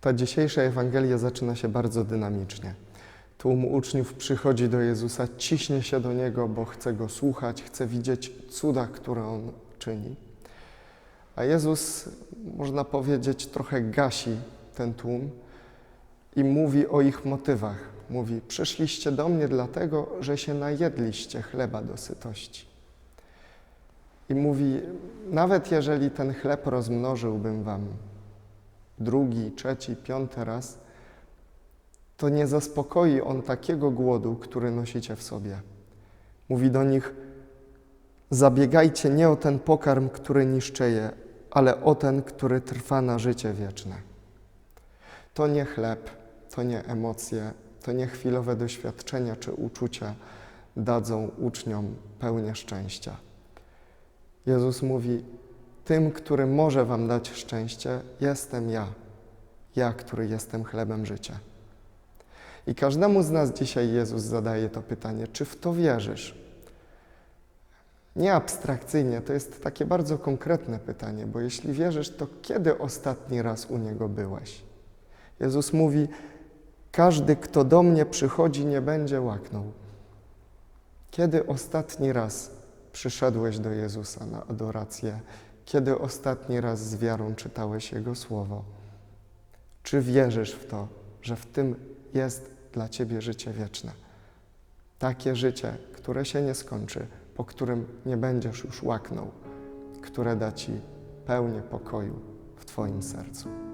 Ta dzisiejsza Ewangelia zaczyna się bardzo dynamicznie. Tłum uczniów przychodzi do Jezusa, ciśnie się do Niego, bo chce Go słuchać, chce widzieć cuda, które On czyni. A Jezus, można powiedzieć, trochę gasi ten tłum i mówi o ich motywach. Mówi: Przyszliście do mnie dlatego, że się najedliście chleba do sytości. I mówi: Nawet jeżeli ten chleb rozmnożyłbym wam drugi, trzeci, piąty raz, to nie zaspokoi on takiego głodu, który nosicie w sobie. Mówi do nich: Zabiegajcie nie o ten pokarm, który niszczeje, ale o ten, który trwa na życie wieczne. To nie chleb, to nie emocje, to nie chwilowe doświadczenia czy uczucia dadzą uczniom pełnię szczęścia. Jezus mówi: Tym, który może Wam dać szczęście, jestem ja, ja, który jestem chlebem życia. I każdemu z nas dzisiaj Jezus zadaje to pytanie: czy w to wierzysz? Nie abstrakcyjnie, to jest takie bardzo konkretne pytanie, bo jeśli wierzysz, to kiedy ostatni raz u Niego byłeś? Jezus mówi: Każdy, kto do mnie przychodzi, nie będzie łaknął. Kiedy ostatni raz przyszedłeś do Jezusa na adorację? Kiedy ostatni raz z wiarą czytałeś Jego słowo? Czy wierzysz w to, że w tym jest dla Ciebie życie wieczne? Takie życie, które się nie skończy, po którym nie będziesz już łaknął, które da Ci pełnię pokoju w Twoim sercu.